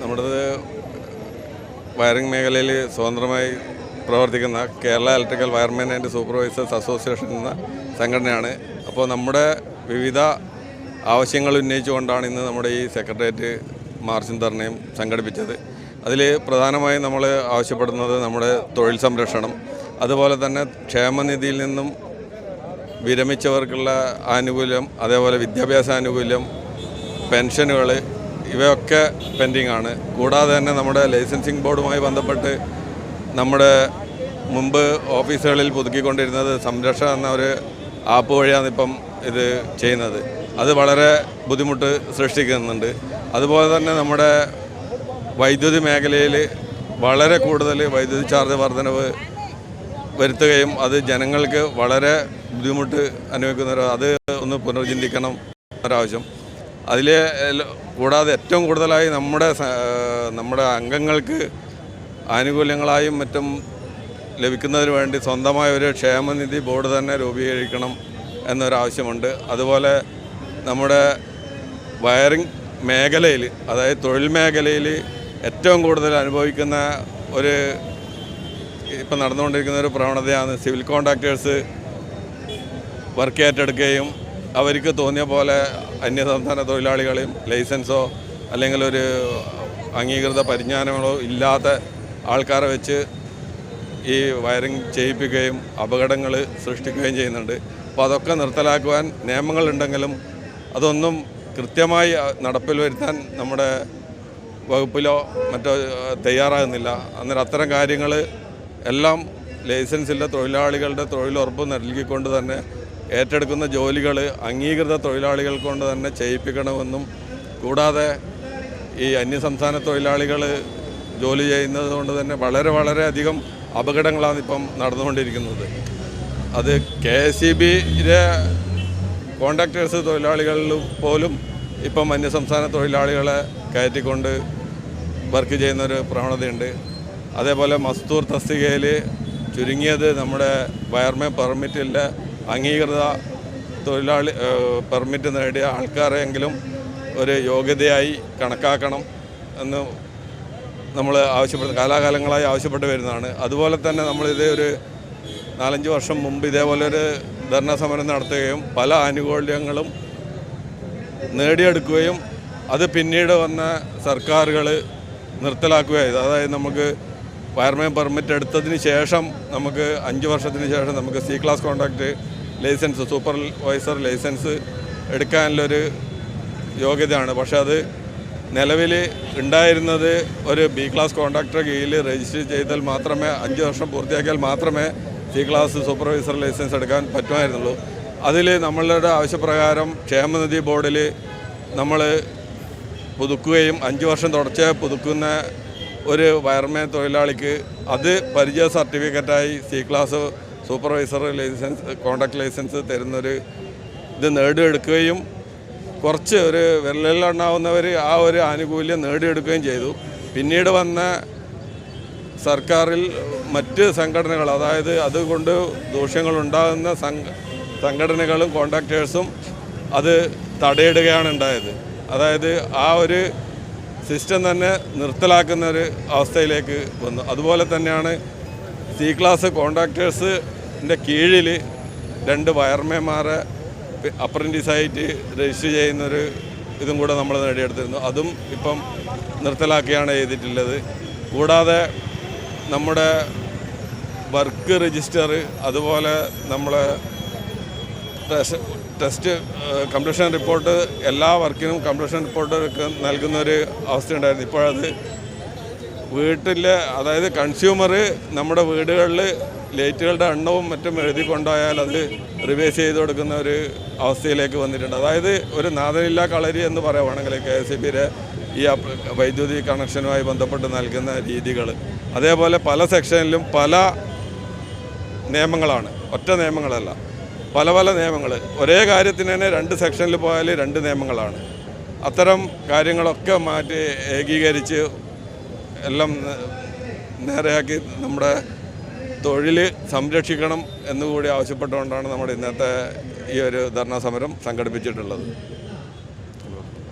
നമ്മുടേത് വയറിംഗ് മേഖലയിൽ സ്വതന്ത്രമായി പ്രവർത്തിക്കുന്ന Kerala electrical wireman and supervisors association എന്ന സംഘടനയാണ്. അപ്പോൾ നമ്മുടെ വിവിധ ആവശ്യങ്ങൾ ഉന്നയിച്ചുകൊണ്ടാണ് ഇന്ന് നമ്മുടെ ഈ സെക്രട്ടേറിയറ്റ് മാർച്ചും ധർണയും സംഘടിപ്പിച്ചത്. അതിൽ പ്രധാനമായും നമ്മൾ ആവശ്യപ്പെടുന്നത് നമ്മുടെ തൊഴിൽ സംരക്ഷണം. അതുപോലെ തന്നെ ക്ഷേമനിധിയിൽ നിന്നും വിരമിച്ചവർക്കുള്ള ആനുകൂല്യം അതേപോലെ വിദ്യാഭ്യാസ ആനുകൂല്യം പെൻഷനുകൾ ഇവയൊക്കെ പെൻഡിങ് ആണ് കൂടാതെ തന്നെ നമ്മുടെ ലൈസൻസിങ് ബോർഡുമായി ബന്ധപ്പെട്ട് നമ്മുടെ മുമ്പ് ഓഫീസുകളിൽ പുതുക്കിക്കൊണ്ടിരുന്നത് സംരക്ഷ എന്ന ഒരു ആപ്പ് വഴിയാണ് ഇപ്പം ഇത് ചെയ്യുന്നത്. അത് വളരെ ബുദ്ധിമുട്ട് സൃഷ്ടിക്കുന്നുണ്ട്. അതുപോലെ തന്നെ നമ്മുടെ വൈദ്യുതി മേഖലയിൽ വളരെ കൂടുതൽ വൈദ്യുതി ചാർജ് വർധനവ് വരുത്തുകയും അത് ജനങ്ങൾക്ക് വളരെ ബുദ്ധിമുട്ട് അനുഭവിക്കുന്ന അത് ഒന്ന് പുനർചിന്തിക്കണം ഒരാവശ്യം അതിൽ കൂടാതെ ഏറ്റവും കൂടുതലായി നമ്മുടെ നമ്മുടെ അംഗങ്ങൾക്ക് ആനുകൂല്യങ്ങളായും മറ്റും ലഭിക്കുന്നതിന് വേണ്ടി സ്വന്തമായ ഒരു ക്ഷേമനിധി ബോർഡ് തന്നെ രൂപീകരിക്കണം എന്നൊരാവശ്യമുണ്ട്. അതുപോലെ നമ്മുടെ വയറിംഗ് മേഖലയിൽ അതായത് തൊഴിൽ മേഖലയിൽ ഏറ്റവും കൂടുതൽ അനുഭവിക്കുന്ന ഒരു ഇപ്പം നടന്നുകൊണ്ടിരിക്കുന്ന ഒരു പ്രവണതയാണ് സിവിൽ കോൺട്രാക്ടേഴ്സ് വർക്ക് ഏറ്റെടുക്കുകയും അവർക്ക് തോന്നിയ പോലെ അന്യസംസ്ഥാന തൊഴിലാളികളെയും ലൈസൻസോ അല്ലെങ്കിൽ ഒരു അംഗീകൃത പരിജ്ഞാനങ്ങളോ ഇല്ലാത്ത ആൾക്കാരെ വെച്ച് ഈ വയറിംഗ് ചെയ്യിപ്പിക്കുകയും അപകടങ്ങൾ സൃഷ്ടിക്കുകയും ചെയ്യുന്നുണ്ട്. അപ്പോൾ അതൊക്കെ നിർത്തലാക്കുവാൻ നിയമങ്ങളുണ്ടെങ്കിലും അതൊന്നും കൃത്യമായി നടപ്പിൽ വരുത്താൻ നമ്മുടെ വകുപ്പിലോ മറ്റോ തയ്യാറാകുന്നില്ല. അന്നേരം അത്തരം കാര്യങ്ങൾ എല്ലാം ലൈസൻസ് ഇല്ല തൊഴിലാളികളുടെ തൊഴിലുറപ്പ് നൽകിക്കൊണ്ട് തന്നെ ഏറ്റെടുക്കുന്ന ജോലികൾ അംഗീകൃത തൊഴിലാളികൾ കൊണ്ട് തന്നെ ചെയ്യിപ്പിക്കണമെന്നും കൂടാതെ ഈ അന്യസംസ്ഥാന തൊഴിലാളികൾ ജോലി ചെയ്യുന്നത് കൊണ്ട് തന്നെ വളരെ വളരെ അധികം അപകടങ്ങളാണ് ഇപ്പം നടന്നുകൊണ്ടിരിക്കുന്നത്. അത് കെ എസ് ഇ ബിയിലെ കോൺട്രാക്ടേഴ്സ് തൊഴിലാളികളിൽ പോലും ഇപ്പം അന്യസംസ്ഥാന തൊഴിലാളികളെ കയറ്റിക്കൊണ്ട് വർക്ക് ചെയ്യുന്നൊരു പ്രവണതയുണ്ട്. അതേപോലെ മസ്തൂർ തസ്തികയിൽ ചുരുങ്ങിയത് നമ്മുടെ വയർമേ പെർമിറ്റില്ല. അംഗീകൃത തൊഴിലാളി പെർമിറ്റ് നേടിയ ആൾക്കാരെങ്കിലും ഒരു യോഗ്യതയായി കണക്കാക്കണം എന്ന് നമ്മൾ ആവശ്യപ്പെടുന്ന കാലാകാലങ്ങളായി ആവശ്യപ്പെട്ട് വരുന്നതാണ്. അതുപോലെ തന്നെ നമ്മളിതേ ഒരു നാലഞ്ച് വർഷം മുമ്പ് ഇതേപോലെ ഒരു ധർണ സമരം നടത്തുകയും പല ആനുകൂല്യങ്ങളും നേടിയെടുക്കുകയും അത് പിന്നീട് വന്ന സർക്കാരുകൾ നിർത്തലാക്കുകയായിരുന്നു അതായത് നമുക്ക് ഫയർമാൻ പെർമിറ്റ് എടുത്തതിന് ശേഷം നമുക്ക് അഞ്ച് വർഷത്തിന് ശേഷം നമുക്ക് C class contract license supervisor license എടുക്കാനുള്ളൊരു യോഗ്യതയാണ്. പക്ഷേ അത് നിലവിൽ ഉണ്ടായിരുന്നത് ഒരു ബി ക്ലാസ് കോൺട്രാക്ടർ കീഴിൽ രജിസ്റ്റർ ചെയ്താൽ മാത്രമേ അഞ്ച് വർഷം പൂർത്തിയാക്കിയാൽ മാത്രമേ സി ക്ലാസ് സൂപ്പർവൈസർ ലൈസൻസ് എടുക്കാൻ പറ്റുമായിരുന്നുള്ളൂ. അതിൽ നമ്മളുടെ ആവശ്യപ്രകാരം ക്ഷേമനിധി ബോർഡിൽ നമ്മൾ പുതുക്കുകയും അഞ്ച് വർഷം തുടർച്ചയായി പുതുക്കുന്ന ഒരു വയർമേ തൊഴിലാളിക്ക് അത് പരിചയ സർട്ടിഫിക്കറ്റായി C class supervisor license contract license തരുന്നൊരു ഇത് നേടിയെടുക്കുകയും കുറച്ച് ഒരു വിരലിലുണ്ടാവുന്നവർ ആ ഒരു ആനുകൂല്യം നേടിയെടുക്കുകയും ചെയ്തു. പിന്നീട് വന്ന സർക്കാരിൽ മറ്റ് സംഘടനകൾ അതായത് അതുകൊണ്ട് ദൂഷ്യങ്ങളുണ്ടാകുന്ന സംഘടനകളും കോൺട്രാക്ടേഴ്സും അത് തടയിടുകയാണ് ഉണ്ടായത്. അതായത് ആ ഒരു സിസ്റ്റം തന്നെ നിർത്തലാക്കുന്ന ഒരു അവസ്ഥയിലേക്ക് വന്നു. അതുപോലെ തന്നെയാണ് സി ക്ലാസ് കോൺട്രാക്ടേഴ്സിന്റെ കീഴിൽ രണ്ട് വയർമേമാരെ അപ്രന്റീസായിട്ട് രജിസ്റ്റർ ചെയ്യുന്നൊരു ഇതും കൂടെ നമ്മൾ നേടിയെടുത്തിരുന്നു. അതും ഇപ്പം നിർത്തലാക്കിയാണ് ചെയ്തിട്ടുള്ളത്. കൂടാതെ നമ്മുടെ വർക്ക് രജിസ്റ്റർ അതുപോലെ നമ്മളെ ടെസ്റ്റ് ടെസ്റ്റ് കംപ്ലീഷൻ റിപ്പോർട്ട് എല്ലാ വർക്കിനും കംപ്ലീഷൻ റിപ്പോർട്ട് നൽകുന്ന ഒരു അവസ്ഥയുണ്ടായിരുന്നു. ഇപ്പോഴത് വീട്ടിൽ അതായത് കൺസ്യൂമർ നമ്മുടെ വീടുകളിൽ ലൈറ്റുകളുടെ എണ്ണവും മറ്റും എഴുതി കൊണ്ടുപോയാൽ അത് റിവേഴ്സ് ചെയ്ത് കൊടുക്കുന്ന ഒരു അവസ്ഥയിലേക്ക് വന്നിട്ടുണ്ട്. അതായത് ഒരു നാദനില്ല കളരി എന്ന് പറയുവാണെങ്കിൽ കെ എസ് ബിയുടെ ഈ വൈദ്യുതി കണക്ഷനുമായി ബന്ധപ്പെട്ട് നൽകുന്ന രീതികൾ അതേപോലെ പല സെക്ഷനിലും പല നിയമങ്ങളാണ്. ഒറ്റ നിയമങ്ങളല്ല. പല പല നിയമങ്ങൾ ഒരേ കാര്യത്തിന് തന്നെ രണ്ട് സെക്ഷനിൽ പോയാൽ രണ്ട് നിയമങ്ങളാണ്. അത്തരം കാര്യങ്ങളൊക്കെ മാറ്റി ഏകീകരിച്ച് എല്ലാം നേരെയാക്കി നമ്മുടെ തൊഴിൽ സംരക്ഷിക്കണം എന്നുകൂടി ആവശ്യപ്പെട്ടുകൊണ്ടാണ് നമ്മുടെ ഇന്നത്തെ ഈ ഒരു ധർണാ സമരം സംഘടിപ്പിച്ചിട്ടുള്ളത്.